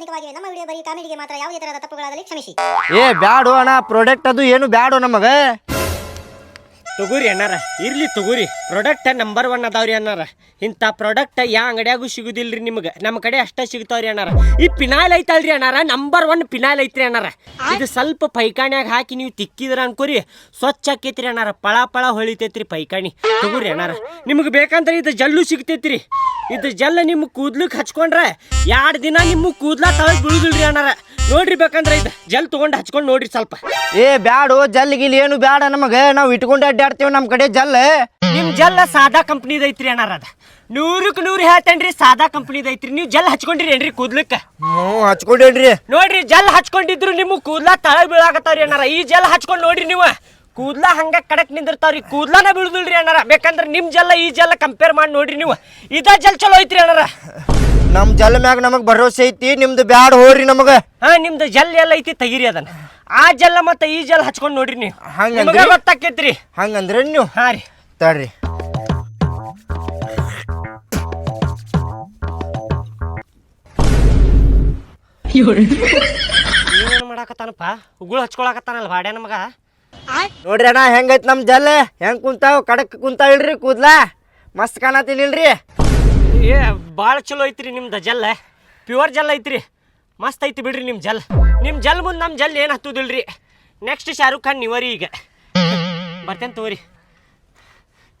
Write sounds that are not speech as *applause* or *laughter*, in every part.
ಕಾಲ್ಪನಿಕವಾಗಿವೆ ನಮ್ಮ ವಿಡಿಯೋ ಬರೀ ಕಾಮಿಡಿಗೆ ಮಾತ್ರ, ಯಾವುದೇ ತರಹದ ತಪ್ಪುಗಳಾದಲ್ಲಿ ಕ್ಷಮಿಸಿ. ಏ, ಬ್ಯಾಡು ಅಣ್ಣ ಪ್ರಾಡಕ್ಟ್ ಅದು ಏನು ಬ್ಯಾಡು ನಮಗ? ತಗೋರಿ ಅಣ್ಣಾರ, ಇರ್ಲಿ ತಗೋರಿ. ಪ್ರಾಡಕ್ಟ್ ನಂಬರ್ ಒನ್ ಅದಾವ್ರಿ ಅಣ್ಣಾರ. ಇಂಥ ಪ್ರಾಡಕ್ಟ್ ಯಾ ಅಂಗಡ್ಯಾಗೂ ಸಿಗುದಿಲ್ರಿ ನಿಮ್ಗೆ? ನಮ್ಮ ಕಡೆ ಅಷ್ಟ ಸಿಗ್ತಾವ್ರಿ ಅಣ್ಣಾರ. ಈ ಪಿನಾಲ್ ಐತಲ್ರಿ ಅಣ್ಣಾರ ನಂಬರ್ ಒನ್ ಪಿನಾಲ್ ಐತ್ರಿ ಅಣ್ಣಾರ. ಇದು ಸ್ವಲ್ಪ ಪೈಕಾಣ್ಯಾಗ ಹಾಕಿ ನೀವು ತಿಕ್ಕಿದ್ರ ಅನ್ಕೋರಿ, ಸ್ವಚ್ಛ ಆಕೈತ್ರಿ ಅಣ್ಣಾರ. ಪಳ ಪಳ ಹೊಳಿತೈತ್ರಿ ಪೈಕಾಣಿ. ತಗೋರಿ ಅಣ್ಣಾರ, ನಿಮ್ಗೆ ಬೇಕಂದ್ರೆ ಇದು ಜಲ್ಲು ಸಿಗ್ತೈತ್ರಿ. ಇದು ಜಲ್ಲ ನಿಮ್ಮ ಕೂದ್ಲಕ್ಕೆ ಹಚ್ಕೊಂಡ್ರೆ ಎರಡು ದಿನ ನಿಮ್ಮ ಕೂದ್ಲ ತಳಗ್ ಬೀಳುದಿಲ್ರಿ ಅಣ್ಣಾರ. ನೋಡ್ರಿ ಬೇಕಂದ್ರೆ ಇದು ಜಲ್ ತಗೊಂಡು ಹಚ್ಕೊಂಡು ನೋಡ್ರಿ ಸ್ವಲ್ಪ. ಏ ಬ್ಯಾಡು ಜಲ್ ಗಿಲ್ ಏನು ಬ್ಯಾಡ ನಮಗೆ. ನಾವು ಇಟ್ಕೊಂಡು ಅಡ್ಡಾಡ್ತೇವೆ ನಮ್ಮ ಕಡೆ ಜಲ್. ನಿಮ್ ಜಲ್ಲ ಸಾದಾ ಕಂಪ್ನಿದ ಐತ್ರಿ ಅಣ್ಣಾರ ಅದ. ನೂರಕ್ಕೆ ನೂರು ಹೇಳ್ತೇನ್ರಿ ಸಾದಾ ಕಂಪ್ನಿದ ಐತ್ರಿ. ನೀವು ಜಲ್ ಹಚ್ಕೊಂಡಿರಿ ಏನ್ರಿ ಕೂದ್ಲಕ್ಕ? ಹ್ಞೂ ಹಚ್ಕೊಂಡೇನ್ರಿ. ನೋಡ್ರಿ ಜಲ್ ಹಚ್ಕೊಂಡಿದ್ರು ನಿಮ್ಮ ಕೂದ್ಲ ತಳ ಬೀಳಾಕತ್ತಾವ್ರಿ ಅಣ್ಣಾರ. ಈ ಜಲ್ ಹಚ್ಕೊಂಡ್ ನೋಡ್ರಿ ನೀವು. ಕೂದ್ಲ ಹಂಗ ಕಡಕ್ ನಿಂದಿರ್ತಾವ್ರಿ. ಕೂದ್ಲನ ಬೀಳುದಿಲ್ರಿ ಅಣ್ಣಾರ. ಬೇಕಂದ್ರೆ ನಿಮ್ ಜಲ್ಲ ಈ ಜಲ್ಲ ಕಂಪೇರ್ ಮಾಡಿ ನೋಡ್ರಿ ನೀವು. ಇದ ಜಲ್ ಚಲೋ ಐತ್ರಿ ಅಣ್ಣಾರ. ನಮ್ಮ ಜಲ್ ಮ್ಯಾಗ ನಮಗ್ ಭರೋಸೆ ಐತಿ ನಿಮ್ದು ಬ್ಯಾಡ್ ಹೋರಿ ನಮಗ. ಹಾ ನಿಮ್ದು ಜಲ್ ಎಲ್ಲ ಐತಿ ತೆಗಿರಿ ಅದನ್ನ. ಆ ಜಲ್ಲ ಮತ್ತೆ ಈ ಜಲ್ ಹಚ್ಕೊಂಡ್ ನೋಡ್ರಿ ನೀವು. ಹಂಗಂದ್ರೆ? ನಿಮ್ಗ ಗೊತ್ತಾಕೈತ್ರಿ. ಹಂಗಂದ್ರೆ ನೀವು? ಹಾ ರೀ. ತಡ್ರಿ. ಏನ್ ಮಾಡಾಕತ್ತಾನಪ್ಪ? ಉಗುಳು ಹಚ್ಕೊಳಕತ್ತಾನಲ್ಲ ಬಾಡ್ಯ ನಮಗ ನೋಡ್ರಿ ಅಣ್ಣ ಹೆಂಗೈತ್ ನಮ್ ಜಲ್? ಹೆಂಗ್ ಕುಂತಾವ್? ಕಡಕ್ ಕುಂತಾವ್ ಇಲ್ರಿ ಕೂದ್ಲಾ? ಮಸ್ತ್ ಕಾಣತಿಲ್ರಿ ಏ ಭಾಳ ಚಲೋ ಐತ್ರಿ ನಿಮ್ದು ಜಲ್ ಪ್ಯೂರ್ ಜಲ್ ಐತ್ರಿ. ಮಸ್ತ್ ಐತಿ ಬಿಡ್ರಿ ನಿಮ್ಮ ಜಲ್. ನಿಮ್ಮ ಜಲ್ ಮುಂದೆ ನಮ್ಮ ಜಲ್ ಏನು ಹತ್ತುದಿಲ್ರಿ? ನೆಕ್ಸ್ಟ್ ಶಾರುಖ್ ಖಾನ್ ನೀವರಿ ಈಗ. ಬರ್ತೇನೆ ತಗೋರಿ.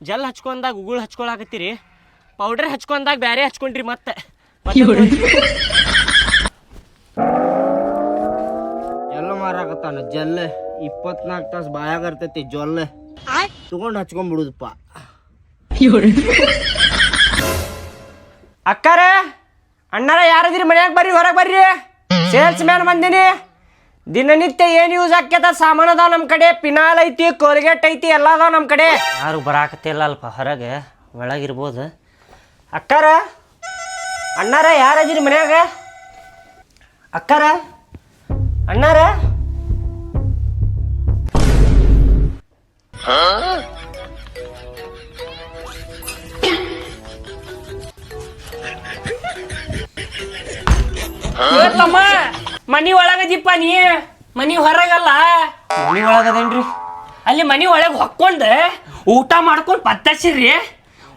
ಜಲ್ ಹಚ್ಕೊಂಡಾಗ ಉಗುಳು ಹಚ್ಕೊಳಕತ್ತೀರಿ. ಪೌಡರ್ ಹಚ್ಕೊಂಡಾಗ ಬ್ಯಾರೆ ಹಚ್ಕೊಂಡ್ರಿ ಮತ್ತೆ. ಎಲ್ಲ ಮಾರಾಕತ್ತಾನ ಜಲ್. ಇಪ್ಪತ್ನಾಲ್ಕು ತಾಸು ಬಾಯಾಗ ಇರ್ತೈತಿ ಜೊಲ್. ತಗೊಂಡ್ ಹಚ್ಕೊಂಡ್ಬಿಡುದಪ್ಪ ಅಕ್ಕಾರ ಅಣ್ಣಾರ ಯಾರದಿರಿ ಮನ್ಯಾಗ ಬರ್ರಿ ಹೊರಗೆ ಬರ್ರಿ. ಸೇಲ್ಸ್ ಮ್ಯಾನ್ ಬಂದಿನಿ. ದಿನನಿತ್ಯ ಏನು ಯೂಸ್ ಆಕ್ಯದ ಸಾಮಾನು ಅದಾವ ನಮ್ಮ ಕಡೆ ಪಿನಾಲ್ ಐತಿ ಕೋಲ್ಗೇಟ್ ಐತಿ ಎಲ್ಲ ಅದಾವ ನಮ್ಮ ಕಡೆ. ಯಾರು ಬರಾಕತ್ತಿಲ್ಲ ಅಲ್ಪ ಹೊರಗೆ ಒಳಗಿರ್ಬೋದು. ಅಕ್ಕಾರ ಅಣ್ಣಾರ ಯಾರದಿರಿ ಮನ್ಯಾಗ? ಅಕ್ಕಾರ ಅಣ್ಣಾರ? ತಮ್ಮ ಮನಿ ಒಳಗದಿಪ್ಪ ನೀ. ಮನಿ ಹೊರಗಲ್ಲ. ಮನಿ ಒಳಗದೇನ್ರಿ? ಅಲ್ಲಿ ಮನಿ ಒಳಗೆ ಹೊಕ್ಕೊಂಡು ಊಟ ಮಾಡ್ಕೊಂಡ್ ಪತ್ತಸಿರ್ರಿ.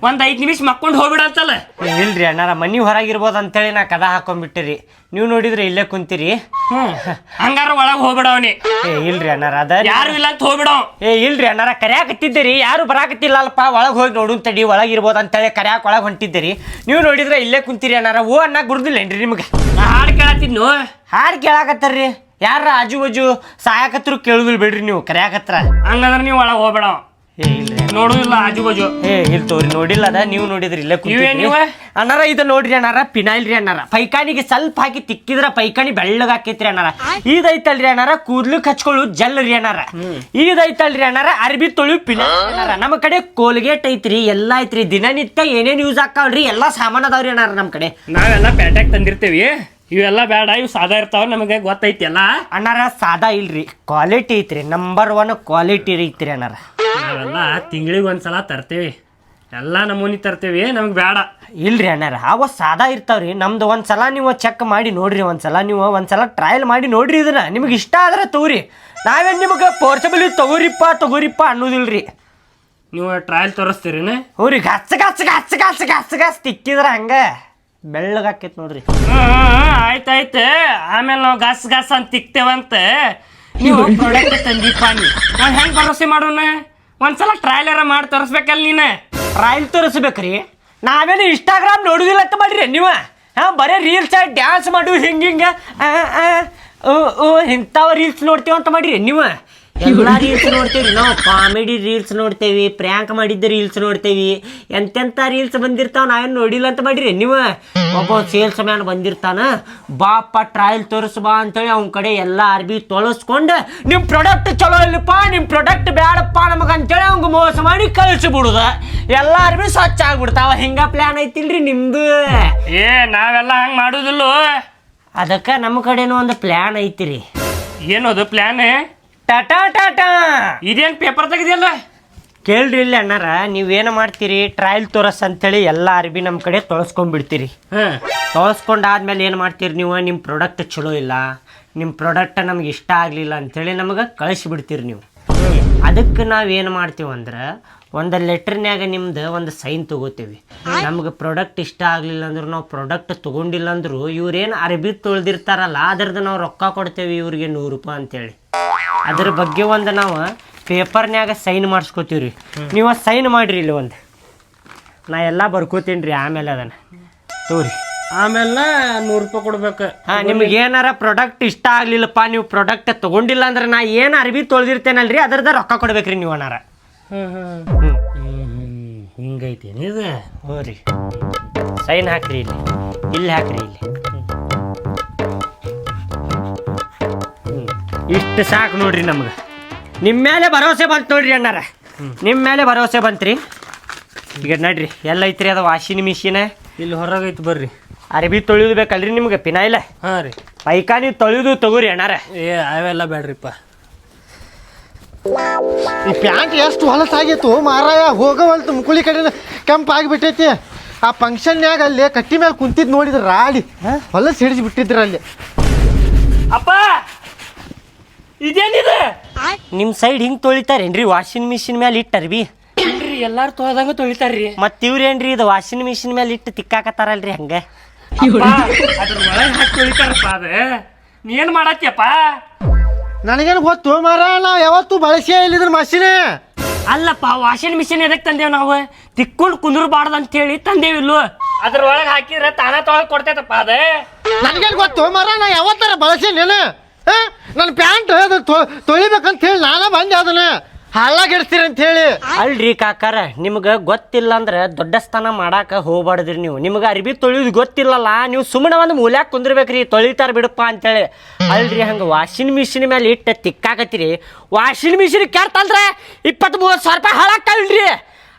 ಒಂದ್ ಐದ್ ನಿಮಿಷ ಮಕ್ಕೊಂಡು ಹೋಗ್ಬಿಡಂತಲ್ಲ ಏ, ಇಲ್ರಿ ಅಣ್ಣಾರ ಮನಿ ಹೊರಗಿರ್ಬೋದು ಅಂತೇಳಿ ನಾ ಕದ ಹಾಕೊಂಡ್ಬಿಟ್ಟಿರಿ. ನೀವು ನೋಡಿದ್ರೆ ಇಲ್ಲೇ ಕುಂತೀರಿ. ಹ್ಮ್. ಹಂಗಾರ ಒಳಗ್ ಹೋಗ್ಬಿಡವನಿ. ಏ ಇಲ್ರಿ ಅಣ್ಣಾರ ಅದ ಯಾರು ಇಲ್ಲ ಅಂತ ಹೋಗ್ಬಿಡೋ. ಏ ಇಲ್ರಿ ಅಣ್ಣಾರ ಕರ್ಯಾಕತ್ತಿದ್ದೀರಿ ಯಾರು ಬರಾಕತ್ತಿಲ್ಲ ಅಲ್ಪ ಒಳಗೆ ಹೋಗಿ ನೋಡು ತಡಿ ಒಳಗೆ ಇರ್ಬೋದು ಅಂತೇಳಿ ಕರ್ಯಾಕ ಒಳಗೆ ಹೊಂಟಿದ್ದೀರಿ. ನೀವು ನೋಡಿದ್ರೆ ಇಲ್ಲೇ ಕುಂತೀರಿ ಅಣ್ಣಾರ. ಓ ಅನ್ನ ಗುರ್ದಿಲ್ಲೇನ್ರಿ ನಿಮ್ಗೆ? ನಾ ಹಾಡ್ ಕೇಳತ್ತಿದ್ನು? ಹಾಡ್ ಕೇಳಾಕತ್ತಾರ್ರಿ. ಯಾರ ಆಜು ಬಾಜು ಸಾಯಕತ್ರು ಕೇಳುದಿಲ್ಲ ಬಿಡ್ರಿ ನೀವು ಕರ್ಯಾಕತ್ರ. ಹಂಗಂದ್ರ ನೀವ್ ಒಳಗ್ ಹೋಗ್ಬಿಡವ್ ಏ ಇಲ್ರಿ ನೋಡುದಿಲ್ಲ ಆಜು ಬಾಜು ಏ ಇಲ್ಲ ತೋರಿ ನೋಡಿಲ್ಲ ಅದ? ನೀವು ನೋಡಿದ್ರಿ ಇಲ್ಲ ನೀವೇ ಕುಂತಿದ್ರಿ ನೀವೇ? ಅಣ್ಣಾರ ಇದು ನೋಡ್ರಿ ಅಣ್ಣಾರ ಪಿನಾಯಿಲ್ ರೀ ಅಣ್ಣಾರ. ಪೈಕಾನಿಗೆ ಸ್ವಲ್ಪ ಹಾಕಿ ತಿಕ್ಕಿದ್ರ ಪೈಕಾನಿ ಬೆಳ್ಳಗ್ ಆಕೈತ್ರಿ ಅಣ್ಣಾರ. ಇದೈತಲ್ರಿ ಅಣ್ಣಾರ ಕೂದ್ಲು ಕಚ್ಕೊಳ್ಳು ಜಲ್ ರೀ ಅಣ್ಣಾರ. ಇದೈತಲ್ರಿ ಅಣ್ಣಾರ ಅರ್ಬಿ ತೊಳಿ ಪಿನಾಯಿಲ್ ಅಣ್ಣಾರ ನಮ್ಮ ಕಡೆ ಕೋಲ್ಗೇಟ್ ಐತ್ರಿ ಎಲ್ಲ ಐತ್ರಿ. ದಿನನಿತ್ಯ ಏನೇನ್ ಯೂಸ್ ಆಕಾವ್ರಿ ಎಲ್ಲಾ ಸಾಮಾನ್ ಅದಾವ್ರಿ ಅಣ್ಣಾರ ನಮ್ ಕಡೆ. ನಾವೆಲ್ಲ ಪ್ಯಾಟ್ಯಾಗ ತಂದಿರ್ತೇವಿ. ಇವೆಲ್ಲ ಬೇಡ ಇವು ಸಾದಾ ಇರ್ತಾವ ನಮಗೆ ಗೊತ್ತೈತಿ ಎಲ್ಲ ಅಣ್ಣಾರ ಸಾದಾ ಇಲ್ರಿ ಕ್ವಾಲಿಟಿ ಐತ್ರಿ. ನಂಬರ್ ಒನ್ ಕ್ವಾಲಿಟಿ ಐತ್ರಿ ಅಣ್ಣಾರ. ನಾವೆಲ್ಲ ತಿಂಗಳಿಗೆ ಒಂದ್ಸಲ ತರ್ತೇವೆ. ಎಲ್ಲ ನಮೂನಿ ತರ್ತೇವೆ ನಮ್ಗೆ ಬೇಡ ಇಲ್ರಿ ಅಣ್ಣಾರ ಅವ ಸಾದಾ ಇರ್ತಾವ್ರಿ. ನಮ್ದು ಒಂದ್ಸಲ ನೀವು ಚೆಕ್ ಮಾಡಿ ನೋಡ್ರಿ ಒಂದ್ಸಲ ನೀವು ಒಂದ್ಸಲ ಟ್ರಯಲ್ ಮಾಡಿ ನೋಡ್ರಿ ಇದನ್ನ. ನಿಮ್ಗೆ ಇಷ್ಟ ಆದ್ರೆ ತಗೋರಿ. ನಾವೇನು ನಿಮಗೆ ಫೋರ್ಸಬಲಿ ತಗೋರಿಪ್ಪ ತಗೋರಿಪ್ಪ ಅನ್ನೋದಿಲ್ರಿ. ನೀವು ಟ್ರಯಲ್ ತೋರಿಸ್ತೀರಿನ? ಹೋರಿ ಗಚ್ಚ ಗಚ್ಚ ಗಚ್ಚ ಗಚ್ಚ ಗಚ್ಚ ಗಚ್ಚ ತಿಕ್ಕಿದ್ರ ಹಂಗ ಬೆಳ್ಳಗಾಕೈತ್ ನೋಡ್ರಿ. ಆಯ್ತಾಯ್ತು ಆಮೇಲೆ ನಾವು ಗಸ್ ಗಸ್ ಅಂತ ತಿಕ್ತೇವಂತೆ. ನೀವು ಪ್ರಾಡಕ್ಟ್ ತಂದಿಪ್ಪ ನಾವು ಹೆಂಗ್ ಭರೋಸೆ ಮಾಡೋಣ? ಒಂದ್ಸಲ ಟ್ರಯಲ್ ಮಾಡಿ ತೋರಿಸ್ಬೇಕಲ್ಲ ನೀನು? ಟ್ರಯಲ್ ತೋರಿಸ್ಬೇಕ್ರಿ. ನಾವೇನು ಇನ್ಸ್ಟಾಗ್ರಾಮ್ ನೋಡುದಿಲ್ಲ ಅಂತ ಮಾಡಿರಿ ನೀವು? ಹಾ, ಬರೀ ರೀಲ್ಸ್ ಡ್ಯಾನ್ಸ್ ಮಾಡು ಹಿಂಗ ಹಿಂಗ ಇಂಥವ ರೀಲ್ಸ್ ನೋಡ್ತೀವಿ ಅಂತ ಮಾಡಿರಿ ನೀವು? ಎಲ್ಲ ರೀಲ್ಸ್ ನೋಡ್ತೇವಿ ನಾವು ಕಾಮಿಡಿ ರೀಲ್ಸ್ ನೋಡ್ತೇವಿ ಪ್ರ್ಯಾಂಕ್ ಮಾಡಿದ್ದ ರೀಲ್ಸ್ ನೋಡ್ತೇವಿ. ಎಂತೆಂತ ರೀಲ್ಸ್ ಬಂದಿರ್ತಾವ ನಾವೇನು ನೋಡಿಲ್ಲ ಅಂತ ಮಾಡಿರಿ. ನೀವು ಒಬ್ಬ ಸೇಲ್ಸ್ ಮ್ಯಾನ್ ಬಂದಿರ್ತಾನ ಬಾಪ ಟ್ರಯಲ್ ತೋರಿಸ್ ಬಾ ಅಂತೇಳಿ ಅವ್ನ ಕಡೆ ಎಲ್ಲ ಅರ್ಬಿ ತೊಳಸ್ಕೊಂಡು ನಿಮ್ಮ ಪ್ರಾಡಕ್ಟ್ ಚಲೋ ಇಲ್ಲಪ್ಪ ನಿಮ್ಮ ಪ್ರಾಡಕ್ಟ್ ಬೇಡಪ್ಪ ನಮಗೆ ಅಂತೇಳಿ ಅವ್ಗೆ ಮೋಸ ಮಾಡಿ ಕಳಿಸ್ಬಿಡುದ ಎಲ್ಲ ಅರ್ಬಿ ಸ್ವಚ್ಛ ಆಗ್ಬಿಡ್ತಾವ. ಹಿಂಗ ಪ್ಲಾನ್ ಐತಿಲ್ರಿ ನಿಮ್ದು. ಏ ನಾವೆಲ್ಲ ಹಂಗೆ ಮಾಡುದಿಲ್ಲ. ಅದಕ್ಕೆ ನಮ್ಮ ಕಡೆನೂ ಒಂದು ಪ್ಲಾನ್ ಐತಿರಿ. ಏನದು ಪ್ಲಾನ್ ಟಟಾ ಟಾಟಾ. ಇದೇನ್ ಪೇಪರ್ ತೆಗೆದಿಲ್ಲ ಕೇಳ್ರಿ ಇಲ್ಲಿ ಅಣ್ಣಾರ ನೀವೇನು ಮಾಡ್ತೀರಿ? ಟ್ರಯಲ್ ತೋರಸ್ ಅಂತೇಳಿ ಎಲ್ಲ ಅರ್ಬಿ ನಮ್ಮ ಕಡೆ ತೊಳಸ್ಕೊಂಡ್ಬಿಡ್ತೀರಿ. ಹಾಂ. ತೊಳಸ್ಕೊಂಡಾದ್ಮೇಲೆ ಏನು ಮಾಡ್ತೀರಿ ನೀವು? ನಿಮ್ಮ ಪ್ರಾಡಕ್ಟ್ ಚಲೋ ಇಲ್ಲ. ನಿಮ್ಮ ಪ್ರಾಡಕ್ಟ್ ನಮ್ಗೆ ಇಷ್ಟ ಆಗಲಿಲ್ಲ ಅಂತೇಳಿ ನಮಗೆ ಕಳಿಸ್ಬಿಡ್ತೀರಿ ನೀವು. ಅದಕ್ಕೆ ನಾವು ಏನು ಮಾಡ್ತೀವಿ ಅಂದ್ರೆ ಒಂದು ಲೆಟ್ರ್ನ್ಯಾಗ ನಿಮ್ದು ಒಂದು ಸೈನ್ ತಗೋತೀವಿ. ನಮ್ಗೆ ಪ್ರಾಡಕ್ಟ್ ಇಷ್ಟ ಆಗಲಿಲ್ಲ ಅಂದ್ರೆ ನಾವು ಪ್ರಾಡಕ್ಟ್ ತೊಗೊಂಡಿಲ್ಲ ಅಂದರೂ ಇವ್ರೇನು ಅರ್ಬಿ ತೊಳ್ದಿರ್ತಾರಲ್ಲ ಅದ್ರದ್ದು ನಾವು ರೊಕ್ಕ ಕೊಡ್ತೇವೆ ಇವ್ರಿಗೆ ನೂರು ರೂಪಾಯಿ ಅಂತೇಳಿ. ಅದ್ರ ಬಗ್ಗೆ ಒಂದು ನಾವು ಪೇಪರ್ನ್ಯಾಗ ಸೈನ್ ಮಾಡಿಸ್ಕೋತೀವಿ ರೀ ನೀವು ಸೈನ್ ಮಾಡಿರಿ ಇಲ್ಲಿ ಒಂದು. ನಾ ಎಲ್ಲ ಬರ್ಕೋತೀನಿ ರೀ ಆಮೇಲೆ ಅದನ್ನು. ತೋರಿ ಆಮೇಲೆ ನೂರು ರೂಪಾಯಿ ಕೊಡ್ಬೇಕು. ಹಾಂ ನಿಮ್ಗೆ ಏನಾರ ಪ್ರಾಡಕ್ಟ್ ಇಷ್ಟ ಆಗ್ಲಿಲ್ಲಪ್ಪ ನೀವು ಪ್ರಾಡಕ್ಟ್ ತಗೊಂಡಿಲ್ಲ ಅಂದ್ರೆ ನಾ ಏನು ಅರ್ಬಿ ತೊಳ್ದಿರ್ತೇನಲ್ರಿ ಅದ್ರದ ರೊಕ್ಕ ಕೊಡ್ಬೇಕ್ರಿ ನೀವು ಅನಾರ. ಹಿಂಗೈತೇನಿ ಇದು? ಹ್ಞೂ ರೀ. ಸೈನ್ ಹಾಕ್ರಿ ಇಲ್ಲಿ. ಇಲ್ಲಿ ಹಾಕ್ರಿ ಇಲ್ಲಿ. ಇಷ್ಟು ಸಾಕು ನೋಡ್ರಿ ನಮ್ಗೆ. ನಿಮ್ಮ ಮೇಲೆ ಭರವಸೆ ಬಂತು ನೋಡ್ರಿ ಅಣ್ಣಾರ. ನಿಮ್ಮ ಮೇಲೆ ಭರವಸೆ ಬಂತ್ರಿ. ಈಗ ನಡ್ರಿ ಎಲ್ಲ ಐತ್ರಿ ಅದು ವಾಷಿಂಗ್ ಮಿಷಿನ. ಇಲ್ಲಿ ಹೊರಗೈತಿ ಬರ್ರಿ. ಅರಬಿ ತೊಳೆಯೋದು ಬೇಕಲ್ರಿ ನಿಮ್ಗೆ ಪಿನಾಯಿಲ್ಲ ಹಾಂ ರೀ. ಪೈಕಾನಿ ತೊಳೆಯೋದು ತಗೋರಿ ಅಣ್ಣಾರ. ಏ ಅವೆಲ್ಲ ಬೇಡ್ರಿಪ್ಪ ಈ ಪ್ಯಾಂಟ್ ಎಷ್ಟು ಹೊಲಸಾಗಿತ್ತು ಮಾರಾಯ ಹೋಗವಲ್ತು ಮುಕುಳಿ ಕಡೆ ಕೆಂಪಾಗಿಬಿಟ್ಟೈತಿ. ಆ ಫಂಕ್ಷನ್ಯಾಗ ಅಲ್ಲಿ ಕಟ್ಟಿ ಮೇಲೆ ಕುಂತಿದ್ದು ನೋಡಿದ್ರೆ ರಾಡಿ. ಹೊಲಸು ಹಿಡಿಸಿ ಬಿಟ್ಟಿದ್ರ ಅಲ್ಲಿ. ಅಪ್ಪ! ಇದೇನಿದೆ? ನಿಮ್ಮ ಸೈಡ್ ಹಿಂಗ್ ತೊಳಿತಾರೇನ್ರಿ? ವಾಷಿಂಗ್ ಮಿಷಿನ್ ಮೇಲೆ ಇಟ್ಟರ್ವಿ ಇಲ್ರಿ ಎಲ್ಲಾರು ತೊಳ್ದಂಗ ತೊಳಿತಾರ್ರಿ? ಮತ್ ಇವ್ರೇನ್ರಿ ಇದು ವಾಷಿಂಗ್ ಮಿಷಿನ್ ಮೇಲೆ ಇಟ್ಟು ತಿಕ್ಕಾಕತ್ತಾರಲ್ರಿ ಹಂಗ? ಅಪ್ಪ ಅದ್ರ ಒಳಗೆ ಹಾಕಿ ತೊಳಿತಾರಪ್ಪ ಅದ. ನೀ ಏನ್ ಮಾಡತ್ತೀಯಪ್ಪ ನನಗೇನು ಗೊತ್ತು ಮಾರ ನಾವು ಯಾವತ್ತು ಬಳಸೇ ಇಲ್ಲಿದ್ರ ಮಷಿನ್ ಅಲ್ಲಪ್ಪ ವಾಷಿಂಗ್ ಮಿಷಿನ್ ಎದಕ್ ತಂದೇವ್ ನಾವು? ತಿಕ್ಕೊಂಡು ಕುಂದ್ರಬಾರ್ದು ಅಂತ ಹೇಳಿ ತಂದೇವಿಲ್ವ ಅದ್ರ ಒಳಗೆ ಹಾಕಿದ್ರೆ ತಾನ ತೊಳಗ್ ಕೊಡ್ತೈತಪ್ಪ ಅದ. ನನಗೇನು ಗೊತ್ತು ಮಾರ ನಾ ಯಾವತ್ತಾರ ಬಳಸೇನೇನು ನನ್ನ ಪ್ಯಾಂಟ್ ಅದು ತೊಳಿಬೇಕಂತ ಹೇಳಿ ನಾನೇ ಬಂದೆ ಅದನ್ನ. ಹಾಳಾಗಿಡ್ತೀರಿ ಅಂತ ಹೇಳಿ ಅಲ್ರಿ ಕಾಕಾರ, ನಿಮ್ಗೆ ಗೊತ್ತಿಲ್ಲ ಅಂದ್ರೆ ದೊಡ್ಡ ಸ್ಥಾನ ಮಾಡಾಕ ಹೋಗ್ಬಾರ್ದ್ರಿ ನೀವು. ನಿಮ್ಗೆ ಅರ್ಬಿ ತೊಳಿಯೋದು ಗೊತ್ತಿಲ್ಲಲ್ಲ, ನೀವು ಸುಮ್ಮನೆ ಒಂದು ಮೂಲ್ಯಾಗ ಕುಂದ್ರಬೇಕ್ರಿ, ತೊಳಿತಾರ ಬಿಡಪ್ಪ ಅಂತೇಳಿ. ಅಲ್ರಿ ಹಂಗೆ ವಾಷಿಂಗ್ ಮಿಷಿನ್ ಮೇಲೆ ಇಟ್ಟು ತಿಕ್ಕಾಕತ್ತೀರಿ. ವಾಷಿಂಗ್ ಮಿಷಿನ್ ಕೆರ್ತಂದ್ರೆ ಇಪ್ಪತ್ತು ಮೂವತ್ತು ಸಾವಿರ ರೂಪಾಯಿ ಹಾಳಾಗ್ತಾವಲ್ರಿ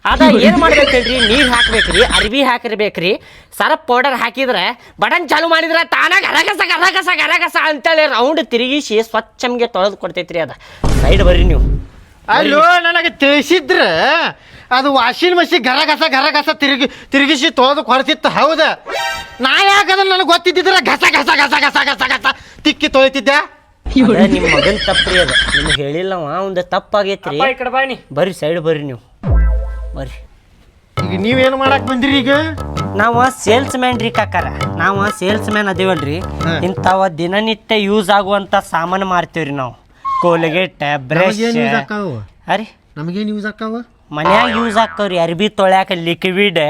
ಅದ ಏನು ಮಾಡ್ಬೇಕಲ್ರಿ ನೀರು ಹಾಕ್ಬೇಕ್ರಿ ಅರ್ವಿ ಹಾಕಿರ್ಬೇಕ್ರಿ. ಸರಪ್ ಪೌಡರ್ ಹಾಕಿದ್ರೆ ಬಟನ್ ಚಾಲು ಮಾಡಿದ್ರೆ ತಾನ ಗರಗಸ ಗರಗಸ ಗರಗಸ ಅಂತೇಳಿ ರೌಂಡ್ ತಿರುಗಿಸಿ ಸ್ವಚ್ಛಮ್ಗೆ ತೊಳೆದು ಕೊಡ್ತೈತ್ರಿ ಅದ. ಸೈಡ್ ಬರ್ರಿ ನೀವು. ಅಲ್ಲೋ ನನಗೆ ತಿಳಿಸಿದ್ರ ಅದು ವಾಷಿಂಗ್ ಮಷಿನ್ ಗರಗಸ ಗರಗಸ ತಿರುಗಿ ತಿರುಗಿಸಿ ತೊಳೆದು ಕೊಡ್ತಿತ್ತು ಹೌದ? ನಾ ಯಾಕಂದ್ರೆ ನನಗೆ ಗೊತ್ತಿದ್ದಿದ್ರೆ ಗಸ ಗಸ ಗಸ ಗಸ ಗಸ ಗಸ ತಿಕ್ಕಿ ತೊಳಿತಿದ್ದೆ ಅದ ನಿಮ್ಮ ಮಗನ್ ತಪ್ಪ್ರಿ ಅದ. ನಿಮ್ಗೆ ಹೇಳಿಲ್ಲವ ಒಂದು ತಪ್ಪಾಗೈತ್ರಿ. ಬರ್ರಿ ಸೈಡ್ ಬರ್ರಿ ನೀವು. ಬರ್ರಿ. ಈಗ ನೀವೇನು ಮಾಡಕ್ ಬಂದ್ರಿ ಈಗ? ನಾವು ಸೇಲ್ಸ್ ಮ್ಯಾನ್ ರೀ ಕಾಕಾರ. ನಾವು ಸೇಲ್ಸ್ ಮ್ಯಾನ್ ಅದೇವಲ್ರಿ. ಇಂಥವ ದಿನನಿತ್ಯ ಯೂಸ್ ಆಗುವಂಥ ಸಾಮಾನು ಮಾರ್ತೀವ್ರಿ ನಾವು. ಕೋಲ್ಗೇಟ್ ಬ್ರಷ್ ನಮಗೇನ್ ಅರಿ ನಮಗೇನು ಯೂಸ್ ಆಕಾವ ಮನ್ಯಾಗ ಯೂಸ್ ಆಕ್ಕವ್ರಿ. ಅರ್ಬಿ ತೊಳ್ಯಾಕ ಲಿಕ್ವಿಡ್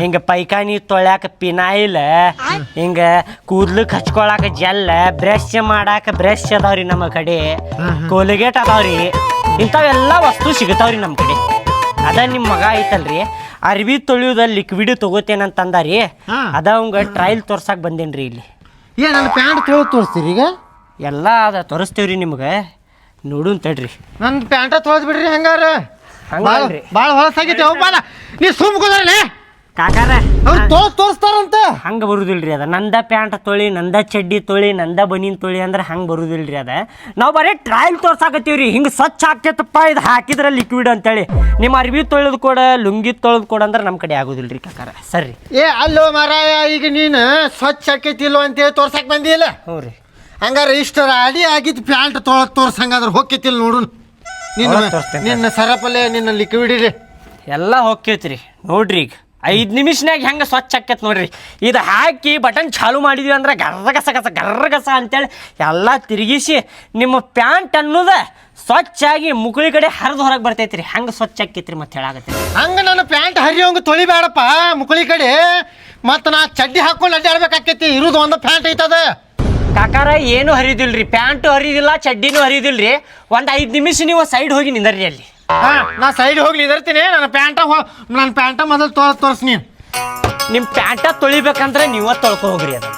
ಹಿಂಗ ಪೈಖಾನಿ ತೊಳ್ಯಾಕ ಪಿನಾಯಿಲ್ ಹಿಂಗ ಕೂದ್ಲಕ್ ಹಚ್ಕೊಳಾಕ ಜೆಲ್ ಬ್ರಷ್ ಮಾಡಾಕ ಬ್ರಷ್ ಅದಾವ್ರಿ ನಮ್ಮ ಕಡೆ. ಕೋಲ್ಗೇಟ್ ಅದಾವ್ರಿ. ಇಂಥವೆಲ್ಲ ವಸ್ತು ಸಿಗತಾವ್ರಿ ನಮ್ಮ ಕಡೆ. ಅದ ನಿಮ್ಮ ಮಗ ಐತಲ್ರಿ. ಅರ್ಬಿ ತೊಳೆಯೋದ ಲಿಕ್ವಿಡ್ ತಗೋತೇನಂತಂದಾರಿ. ಹಾ. ಅದ ಅವಂಗ ಟ್ರಯಲ್ ತೋರ್ಸಾಕ್ ಬಂದೇನ್ರಿ ಇಲ್ಲಿ. ಏ ನನ್ನ ಪ್ಯಾಂಟ್ ತೊಳೆದು ತೋರಿಸ್ತೀರಿ ಈಗ? ಎಲ್ಲ ಅದ ತೋರಿಸ್ತೇವ್ರಿ ನಿಮ್ಗೆ. ನೋಡು ತಡ್ರಿ. ನನ್ನ ಪ್ಯಾಂಟ ತೊಳೆದು ಬಿಡ್ರಿ ಹಂಗಾರ. ಹಂಗಲ್ರಿ. ಭಾಳ ಹೊಲಸಾಗೈತೆ ಬಾಲ ನೀ ಸುಮ್ ಕುದರಲೆ. ಕಾಕಾರ ಅವ್ರು ತೋರ್ಸ್ ತೋರಿಸ್ತಾರಂತ. ಹಂಗೆ ಬರುದಿಲ್ರಿ ಅದ. ನಂದ ಪ್ಯಾಂಟ್ ತೊಳಿ ನಂದ ಚಡ್ಡಿ ತೊಳಿ ನಂದ ಬನಿನ್ ತೊಳಿ ಅಂದ್ರೆ ಹಂಗೆ ಬರುದಿಲ್ರಿ ಅದ. ನಾವು ಬರೀ ಟ್ರಯಲ್ ತೋರ್ಸಾಕತ್ತೀವ್ರಿ. ಹಿಂಗೆ ಸ್ವಚ್ಛ ಆಗ್ತೈತಪ್ಪ ಇದು ಹಾಕಿದ್ರೆ ಲಿಕ್ವಿಡ್ ಅಂತೇಳಿ. ನಿಮ್ಮ ಅರ್ವಿ ತೊಳೆದು ಕೊಡ ಲುಂಗಿ ತೊಳೆದು ಕೊಡ ಅಂದ್ರೆ ನಮ್ಮ ಕಡೆ ಆಗೋದಿಲ್ರಿ ಕಾಕಾರ. ಸರಿ ಏ ಅಲ್ಲೋ ಮಾರಾಯ ಈಗ ನೀನು ಸ್ವಚ್ಛ ಆಕೈತಿಲ್ವ ಅಂತೇಳಿ ತೋರ್ಸಕ್ ಬಂದಿಲ್ಲ ಹ್ಞೂ ರೀ. ಹಂಗಾರೆ ಇಷ್ಟು ಅಡಿ ಆಗಿದ್ದು ಪ್ಯಾಂಟ್ ತೊಳಕ್ ತೋರ್ಸಂಗಾದ್ರೆ ಹೋಗ್ತಿತ್ತಿಲ್ಲ ನೋಡು ನಿನ್ನ ಒಳಗ್ ನಿನ್ನ ಸರಪಲ್ಲೇ ನಿನ್ನ ಲಿಕ್ವಿಡ್ ಎಲ್ಲ ಹೋಗ್ತೈತ್ರಿ ನೋಡ್ರಿ ಈಗ. ಐದು ನಿಮಿಷನಾಗ ಹೆಂಗೆ ಸ್ವಚ್ಛ ಆಕೈತೆ ನೋಡ್ರಿ. ಇದು ಹಾಕಿ ಬಟನ್ ಚಾಲು ಮಾಡಿದ್ವಿ ಅಂದ್ರೆ ಗರ್ರಗಸ ಗಸ ಗರ್ರಗಸ ಅಂತೇಳಿ ಎಲ್ಲ ತಿರುಗಿಸಿ ನಿಮ್ಮ ಪ್ಯಾಂಟ್ ಅನ್ನೋದು ಸ್ವಚ್ಛಾಗಿ ಮುಗುಳಿ ಕಡೆ ಹರಿದು ಹೊರಗೆ ಬರ್ತೈತ್ರಿ. ಹಂಗೆ ಸ್ವಚ್ಛ ಆಕೈತ್ರಿ ಮತ್ತೆ ಹೇಳಾಗತ್ತೆ ಹಂಗ ನನ್ನ ಪ್ಯಾಂಟ್ ಹರಿಯೋಂಗ ತೊಳಿಬೇಡಪ್ಪ ಮುಕುಳಿ ಕಡೆ. ಮತ್ತು ನಾ ಚಡ್ಡಿ ಹಾಕೊಂಡು ಅಡ್ಡಾಡ್ಬೇಕಾಕೈತಿ ಇರೋದು ಒಂದು ಪ್ಯಾಂಟ್ ಐತದ. ಕಾಕಾರ ಏನು ರೀ ಪ್ಯಾಂಟು ಹರಿದಿಲ್ಲ ಚಡ್ಡಿನೂ ಹರಿದಿಲ್ರಿ. ಒಂದು ಐದು ನಿಮಿಷ ನೀವು ಸೈಡ್ ಹೋಗಿ ನಿಂದರ್ರಿ ಅಲ್ಲಿ. ಹಾ ನಾ ಸೈಡ್ ಹೋಗ್ಲಿ ಇದರ್ತೀನಿ. ನನ್ನ ಪ್ಯಾಂಟ ನನ್ನ ಪ್ಯಾಂಟ ಮೊದಲು ತೋ ತೋರ್ಸ್ ನೀನು ನಿಮ್ಮ ಪ್ಯಾಂಟ ತೊಳಿಬೇಕಂದ್ರೆ ನೀವ ತೊಳ್ಕೊ ಹೋಗ್ರಿ ಅದನ್ನ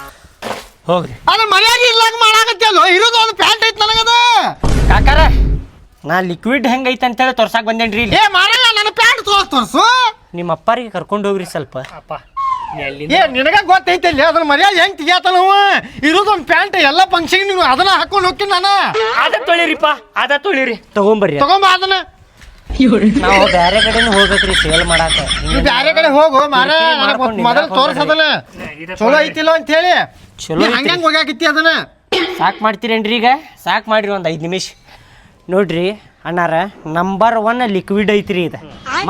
ಹೋಗ್ರಿ. ಅದು ಮರ್ಯಾದೆ ಇಲ್ಲಾಗ ಮಾಡಾಕತ್ತಲ್ಲ ಇರೋದು ಒಂದು ಪ್ಯಾಂಟ್ ಐತಿ ನನಗದ ಕಾಕಾರ ನಾ ಲಿಕ್ವಿಡ್ ಹೆಂಗೈತೆ ಅಂತೇಳಿ ತೋರ್ಸಾಕ್ ಬಂದೇನ್ರಿ ಇಲ್ಲಿ? ಏ ಮಾಡಲ್ಲ ನನ್ನ ಪ್ಯಾಂಟ್ ತೋರ್ಸ್ ತೋರ್ಸು. ನಿಮ್ಮ ಅಪ್ಪರಿಗೆ ಕರ್ಕೊಂಡು ಹೋಗ್ರಿ ಸ್ವಲ್ಪ. ಅಪ್ಪ ಏ ನಿನಗ ಗೊತ್ತೈತಲ್ಲಿ ಅದನ್ನ ಮರ್ಯಾದೆ ಹೆಂಗ್ ಇರೋದು ಒಂದು ಪ್ಯಾಂಟ್ ಎಲ್ಲ ಫಂಕ್ಷನ್ ನೀವು ಅದನ್ನ ಹಾಕೊಂಡು ಹೋಗ್ತೀನಿ ನಾನು. ಅದ ತೊಳಿರಿಪ್ಪ ಅದ ತೊಳಿರಿ. ತಗೊಂಬರ್ರಿ. ತಗೊಂಬ ಅದನ್ನ. ನಾವು ಬೇರೆ ಕಡೆನೂ ಹೋಗ್ಬೇಕ್ರಿ ಸೇಲ್ ಮಾಡಾಕ. ನೀ ಬ್ಯಾರೆ ಕಡೆ ಹೋಗು ಮಾರ ಮೊದಲು ಅದನ್ನ. ಚಲೋ ಐತಿಲ್ಲ ಅಂತ ಹೇಳಿ ಚಲೋ. ಹಂಗಂಗ್ ಹೋಗ್ಯಾಕಿತ್ತಿ ಅದನ್ನ. ಸಾಕು ಮಾಡ್ತೀರೇನ್ರಿ ಈಗ? ಸಾಕು ಮಾಡಿರಿ ಒಂದು ಐದು ನಿಮಿಷ. ನೋಡ್ರಿ ಅಣ್ಣಾರ ನಂಬರ್ ಒನ್ ಲಿಕ್ವಿಡ್ ಐತ್ರಿ ಇದು.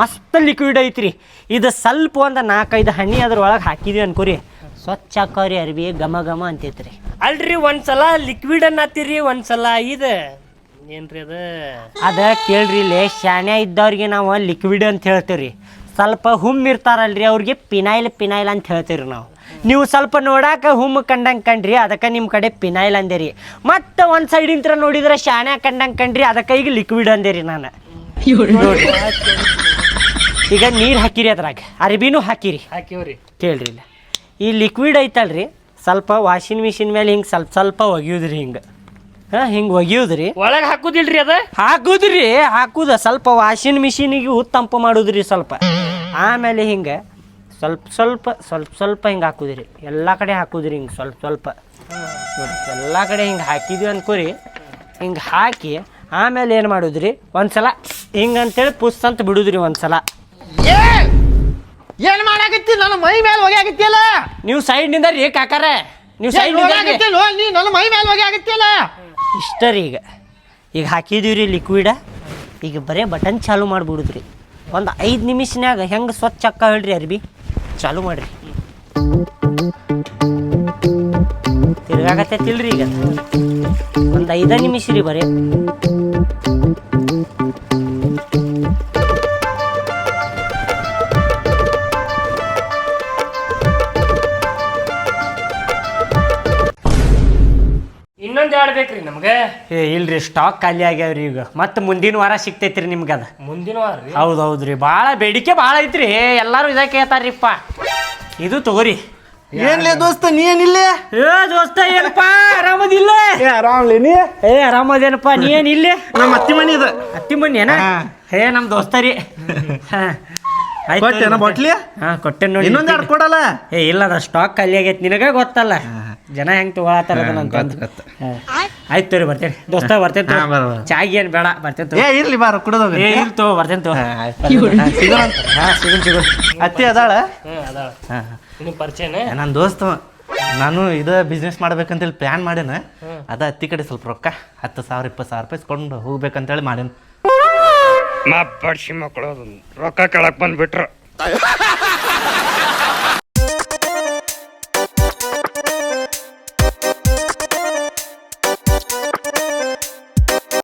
ಮಸ್ತ್ ಲಿಕ್ವಿಡ್ ಐತ್ರಿ. ಇದು ಸ್ವಲ್ಪ ಒಂದು ನಾಲ್ಕೈದು ಹಣ್ಣಿ ಅದ್ರೊಳಗೆ ಹಾಕಿದ್ವಿ ಅನ್ಕೋರಿ. ಸ್ವಚ್ಛ ಹಾಕೋರಿ ಅರ್ಬಿ ಘಮ ಘಮ ಅಂತೈತ್ರಿ. ಅಲ್ರಿ ಒಂದ್ಸಲ ಲಿಕ್ವಿಡ್ ಅನ್ನತ್ತೀರಿ ಒಂದ್ಸಲ ಇದು. ಏನ್ರಿ ಅದ? ಅದ ಕೇಳ್ರಿ ಇಲ್ಲಿ ಶಾಣ್ಯ ಇದ್ದವ್ರಿಗೆ ನಾವು ಲಿಕ್ವಿಡ್ ಅಂತ ಹೇಳ್ತೀವ್ರಿ. ಸ್ವಲ್ಪ ಹುಮ್ಮ ಇರ್ತಾರಲ್ರಿ ಅವ್ರಿಗೆ ಪಿನಾಯ್ಲ್ ಪಿನೈಲ್ ಅಂತ ಹೇಳ್ತೀವಿ ನಾವು. ನೀವು ಸ್ವಲ್ಪ ನೋಡಾಕ ಹುಮ್ಮ ಕಂಡಂಗೆ ಕಂಡ್ರಿ ಅದಕ್ಕೆ ನಿಮ್ಮ ಕಡೆ ಪಿನೈಲ್ ಅಂದೇರಿ. ಮತ್ತು ಒಂದು ಸೈಡಿಂತ್ರ ನೋಡಿದ್ರೆ ಶಾಣ್ಯ ಕಂಡಂಗೆ ಕಂಡ್ರಿ ಅದಕ್ಕೆ ಈಗ ಲಿಕ್ವಿಡ್ ಅಂದೇರಿ ನಾನು. ನೋಡ್ರಿ. ಈಗ ನೀರು ಹಾಕಿರಿ ಅದ್ರಾಗ. ಅರ್ಬಿನೂ ಹಾಕಿರಿ. ಹಾಕಿವ್ರಿ. ಕೇಳ್ರಿ ಇಲ್ಲ. ಈ ಲಿಕ್ವಿಡ್ ಐತಲ್ರಿ ಸ್ವಲ್ಪ ವಾಷಿಂಗ್ ಮಿಷಿನ್ ಮೇಲೆ ಹಿಂಗೆ ಸ್ವಲ್ಪ ಸ್ವಲ್ಪ ಒಗೆಯೋದ್ರಿ ಹಿಂಗೆ. ಹಾಂ ಹಿಂಗೆ ಒಗಿಯೋದ್ರಿ. ಒಳಗ್ ಹಾಕುದಿಲ್ರಿ ಅದ? ಹಾಕುದ್ರಿ ಹಾಕುದ. ಸ್ವಲ್ಪ ವಾಷಿಂಗ್ ಮಿಷಿನಿಗೆ ತಂಪು ಮಾಡುದ್ರಿ ಸ್ವಲ್ಪ. ಆಮೇಲೆ ಹಿಂಗೆ ಸ್ವಲ್ಪ ಸ್ವಲ್ಪ ಸ್ವಲ್ಪ ಸ್ವಲ್ಪ ಹಿಂಗೆ ಹಾಕುದ್ರಿ. ಎಲ್ಲ ಕಡೆ ಹಾಕುದ್ರಿ ಹಿಂಗೆ ಸ್ವಲ್ಪ ಸ್ವಲ್ಪ. ಎಲ್ಲ ಕಡೆ ಹಿಂಗೆ ಹಾಕಿದ್ವಿ ಅನ್ಕೋರಿ. ಹಿಂಗೆ ಹಾಕಿ ಆಮೇಲೆ ಏನು ಮಾಡುದ್ರಿ? ಒಂದ್ಸಲ ಹಿಂಗೆ ಅಂತೇಳಿ ಪುಸ್ ಅಂತ ಬಿಡುದ್ರಿ ಒಂದ್ಸಲ. ಏನ್ ಮಾಡಾಕತ್ತಿ? ನನ್ನ ಮೈ ಮೇಲೆ ಹೋಗ್ಯಾಕತ್ತಿಯಲ್ಲ ನೀವು ಸೈಡ್ನಿಂದ ರೀ ಕಾಕಾರ. ನೀವು ಸೈಡ್ ಹೋಗ್ಯಾಕತ್ತಿಲ್ಲ ನೀ ನನ್ನ ಮೈ ಮೇಲೆ ಹೋಗ್ಯಾಕತ್ತಿಯಲ್ಲ ಇಷ್ಟ ರೀ ಈಗ. ಈಗ ಹಾಕಿದೀವಿ ರೀ ಲಿಕ್ವಿಡ ಈಗ ಬರೇ ಬಟನ್ ಚಾಲು ಮಾಡಿಬಿಡುದ್ರಿ. ಒಂದು ಐದು ನಿಮಿಷನ್ಯಾಗ ಹೆಂಗೆ ಸ್ವಚ್ಛ ಅಕ್ಕ ಹೇಳ್ರಿ ಅರ್ಬಿ? ಚಾಲು ಮಾಡ್ರಿ. ತಿರ್ಗಾಕತ್ತೈತಿಲ್ರಿ ಈಗ. ಒಂದು ಐದ ನಿಮಿಷ ರೀ ಬರೀ. ಬೇಕ್ರಿ ನಮ್ಗೆ? ಏ ಇಲ್ರಿ ಸ್ಟಾಕ್ ಖಾಲಿ ಆಗ್ಯಾವ್ರಿ ಈಗ. ಮತ್ತೆ ಮುಂದಿನ ವಾರ ಸಿಗ್ತೈತ್ರಿ ನಿಮ್ಗೆ ಅದು. ಮುಂದಿನ ವಾರ ರೀ? ಹೌದು ಹೌದ್ರಿ ಭಾಳ ಬೇಡಿಕೆ ಭಾಳ ಐತ್ರಿ. ಎಲ್ಲಾರು ಇದ ಕೇಳ್ತಾರ್ರಿಪ್ಪ. ಇದು ತಗೋರಿ. ಏನ್ಲೇ ದೋಸ್ತ ನೀ ಏನಿಲ್ಲೇ? ಏ ದೋಸ್ತ ಏನಪ್ಪ ಆರಾಮದಿಲ್ಲ? ಏ ಆರಾಮ್ಲಿ ನೀ? ಏ ಆರಾಮದೇನಪ್ಪ ನೀ ನಮ್ಮ ಅತ್ತಿ ಮನಿ ಇದು. ಅತ್ತಿ ಮನಿ ಏನ ಏ ಹೇ ನಮ್ ದೋಸ್ತ ರೀ. ಕೊಟ್ಟೆನ. ಬಾಟ್ಲಿ? ಹಾ ಕೊಟ್ಟೆ ನೋಡಿ. ಇನ್ನೊಂದು ಎರಡು ಕೊಡಲ್ಲ? ಏ ಇಲ್ಲ ಅದ ಸ್ಟಾಕ್ ಖಾಲಿ ಆಗೈತೆ ನಿನಗೆ ಗೊತ್ತಲ್ಲ. ಜನ ಹೆಂಗ್ ತಗೊಳತ್ತಾರ ಆಯ್ತು ತೋರಿ ಬರ್ತೇನೆ. ದೋಸ್ತ ಬರ್ತೇನೆ. ಚಾಗಿ ಏನ್ ಬೇಡ ಬರ್ತೇನೆ ಏ ಇರ್ಲಿ ಬಾರ ಕುಡದೋಗ ಏ ಇಲ್ಲ ತಗೋ ಬರ್ತೇನೆ ಸಿಗೋಣ ಹಾ ಸಿಗುನ್ ಅತ್ತಿ ಅದಾಳ? ಅದಾಳ. ಹಾ. ಪರಿಚಯನ? ನನ್ನ ದೋಸ್ತ. ನಾನು ಇದ ಬಿಸ್ನೆಸ್ ಮಾಡ್ಬೇಕಂತೇಳಿ ಪ್ಲ್ಯಾನ್ ಮಾಡೇನ. ಅದ ಅತ್ತಿ ಕಡೆ ಸ್ವಲ್ಪ ರೊಕ್ಕ ಹತ್ತು ಸಾವಿರ ಇಪ್ಪತ್ತು ಸಾವಿರ ರೂಪಾಯಿ ಇಸ್ಕೊಂಡು ಹೋಗ್ಬೇಕಂತೇಳಿ ಮಾಡೇನ. ಮಾ ಬಡ್ಸಿ ಮಕ್ಕಳು ರೊಕ್ಕ ಕೇಳಕ್ ಬಂದ್ಬಿಟ್ರು. *laughs*